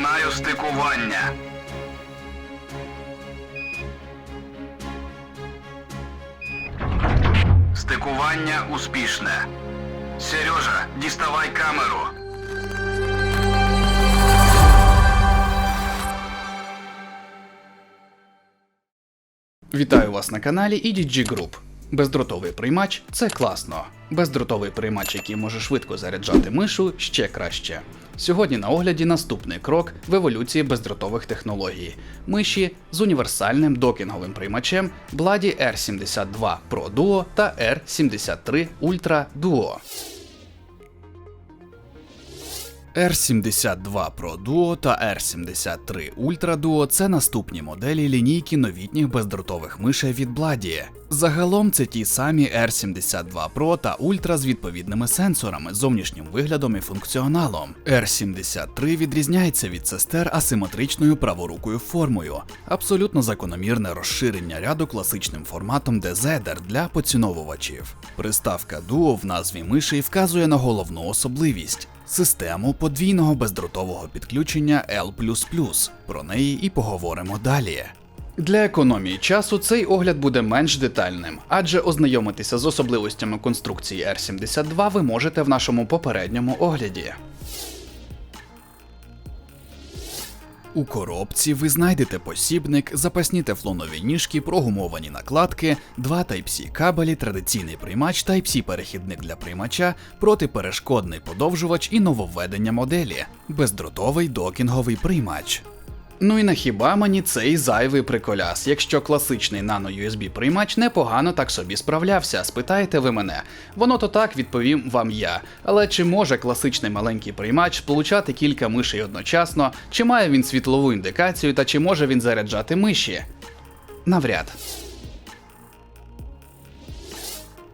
Починаю стикування. Стикування успішне. Сережа, діставай камеру. Вітаю вас на каналі EDG Group. Бездротовий приймач це класно. Бездротовий приймач, який може швидко заряджати мишу, ще краще. Сьогодні на огляді наступний крок в еволюції бездротових технологій. Миші з універсальним докінговим приймачем Blady R72 Pro Duo та R73 Ultra Duo. R72 Pro Duo та R73 Ultra Duo це наступні моделі лінійки новітніх бездротових мишей від Blady. Загалом це ті самі R72 Pro та Ultra з відповідними сенсорами, зовнішнім виглядом і функціоналом. R73 відрізняється від сестер асиметричною праворукою формою, абсолютно закономірне розширення ряду класичним форматом DZR для поціновувачів. Приставка Duo в назві миші вказує на головну особливість систему подвійного бездротового підключення L++. Про неї і поговоримо далі. Для економії часу цей огляд буде менш детальним, адже ознайомитися з особливостями конструкції R72 ви можете в нашому попередньому огляді. У коробці ви знайдете посібник, запасні тефлонові ніжки, прогумовані накладки, два Type-C кабелі, традиційний приймач, Type-C перехідник для приймача, протиперешкодний подовжувач і нововведення моделі, бездротовий докінговий приймач. Ну і на хіба мені цей зайвий приколяс, якщо класичний нано USB приймач непогано так собі справлявся, спитаєте ви мене. Воно то так відповім вам я. Але чи може класичний маленький приймач получати кілька мишей одночасно, чи має він світлову індикацію та чи може він заряджати миші? Навряд.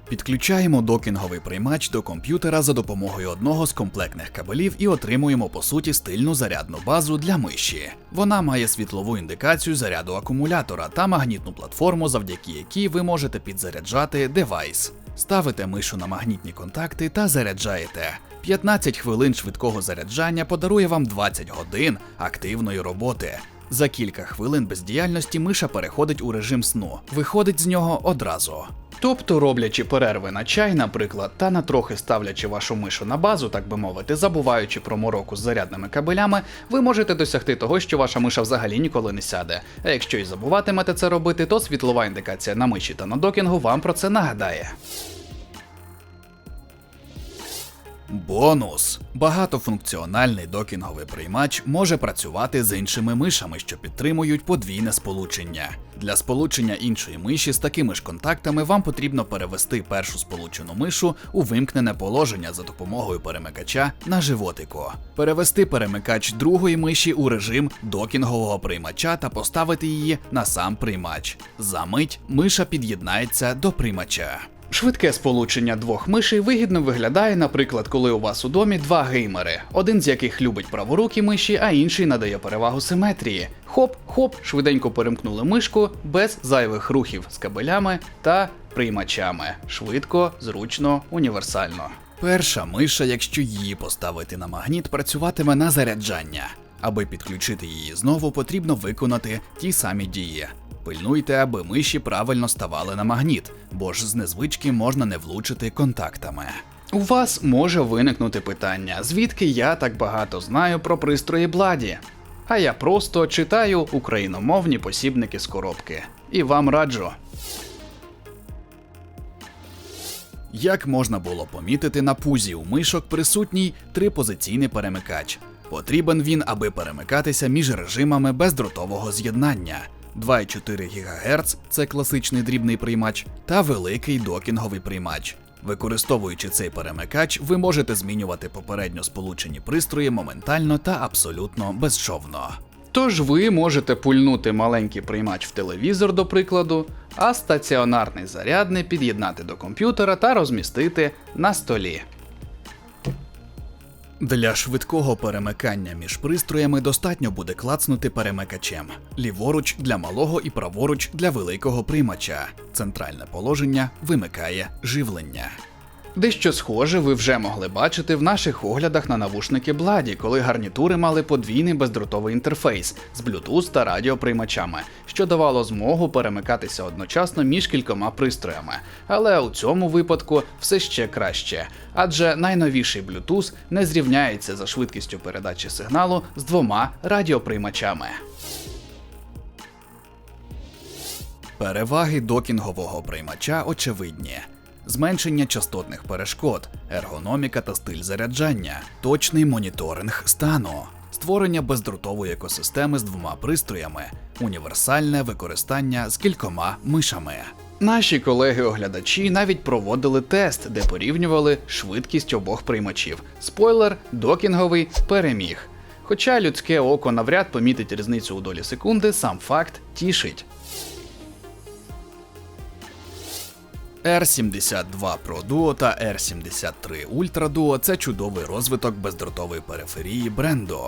Підключаємо докінговий приймач до комп'ютера за допомогою одного з комплектних кабелів і отримуємо по суті стильну зарядну базу для миші. Вона має світлову індикацію заряду акумулятора та магнітну платформу, завдяки якій ви можете підзаряджати девайс. Ставите мишу на магнітні контакти та заряджаєте. 15 хвилин швидкого заряджання подарує вам 20 годин активної роботи. За кілька хвилин бездіяльності миша переходить у режим сну, виходить з нього одразу. Тобто, роблячи перерви на чай, наприклад, та на трохи ставлячи вашу мишу на базу, так би мовити, забуваючи про мороку з зарядними кабелями, ви можете досягти того, що ваша миша взагалі ніколи не сяде. А якщо і забуватимете це робити, то світлова індикація на миші та на докінгу вам про це нагадає. Бонус! Багатофункціональний докінговий приймач може працювати з іншими мишами, що підтримують подвійне сполучення. Для сполучення іншої миші з такими ж контактами вам потрібно перевести першу сполучену мишу у вимкнене положення за допомогою перемикача на животику, перевести перемикач другої миші у режим докінгового приймача та поставити її на сам приймач. За мить миша під'єднається до приймача. Швидке сполучення двох мишей вигідно виглядає, наприклад, коли у вас у домі два геймери, один з яких любить праворукі миші, а інший надає перевагу симетрії. Хоп-хоп, швиденько перемкнули мишку без зайвих рухів з кабелями та приймачами. Швидко, зручно, універсально. Перша миша, якщо її поставити на магніт, працюватиме на заряджання. Аби підключити її знову, потрібно виконати ті самі дії. Пильнуйте, аби миші правильно ставали на магніт, бо ж з незвички можна не влучити контактами. У вас може виникнути питання, звідки я так багато знаю про пристрої Бладі? А я просто читаю україномовні посібники з коробки. І вам раджу. Як можна було помітити, на пузі у мишок присутній трипозиційний перемикач. Потрібен він, аби перемикатися між режимами бездротового з'єднання. 2,4 ГГц це класичний дрібний приймач, та великий докінговий приймач. Використовуючи цей перемикач, ви можете змінювати попередньо сполучені пристрої моментально та абсолютно безшовно. Тож ви можете пульнути маленький приймач в телевізор, до прикладу, а стаціонарний зарядний під'єднати до комп'ютера та розмістити на столі. Для швидкого перемикання між пристроями достатньо буде клацнути перемикачем. Ліворуч для малого і праворуч для великого приймача. Центральне положення вимикає живлення. Дещо схоже ви вже могли бачити в наших оглядах на навушники Бладі, коли гарнітури мали подвійний бездротовий інтерфейс з Bluetooth та радіоприймачами, що давало змогу перемикатися одночасно між кількома пристроями. Але у цьому випадку все ще краще, адже найновіший Bluetooth не зрівняється за швидкістю передачі сигналу з двома радіоприймачами. Переваги докінгового приймача очевидні. Зменшення частотних перешкод, ергономіка та стиль заряджання, точний моніторинг стану, створення бездротової екосистеми з двома пристроями, універсальне використання з кількома мишами. Наші колеги-оглядачі навіть проводили тест, де порівнювали швидкість обох приймачів. Спойлер, докінговий переміг. Хоча людське око навряд помітить різницю у долі секунди, сам факт тішить. R72 Pro Duo та R73 Ultra Duo – це чудовий розвиток бездротової периферії бренду.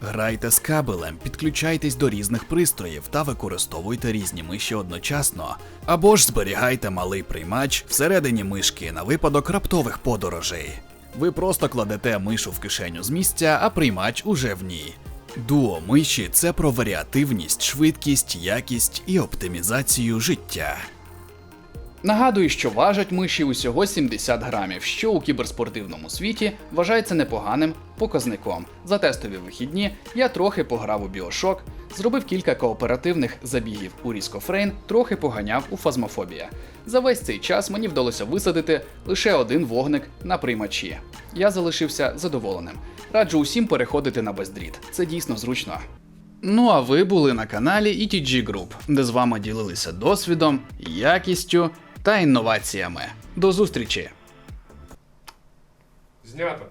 Грайте з кабелем, підключайтесь до різних пристроїв та використовуйте різні миші одночасно. Або ж зберігайте малий приймач всередині мишки на випадок раптових подорожей. Ви просто кладете мишу в кишеню з місця, а приймач уже в ній. Дуо миші це про варіативність, швидкість, якість і оптимізацію життя. Нагадую, що важать миші усього 70 грамів, що у кіберспортивному світі вважається непоганим показником. За тестові вихідні я трохи пограв у біошок, зробив кілька кооперативних забігів у Ріскофрейн, трохи поганяв у фазмофобія. За весь цей час мені вдалося висадити лише один вогник на приймачі. Я залишився задоволеним. Раджу усім переходити на бездріт. Це дійсно зручно. Ну а ви були на каналі ETG Group, де з вами ділилися досвідом, якістю та інноваціями. До зустрічі! Знято.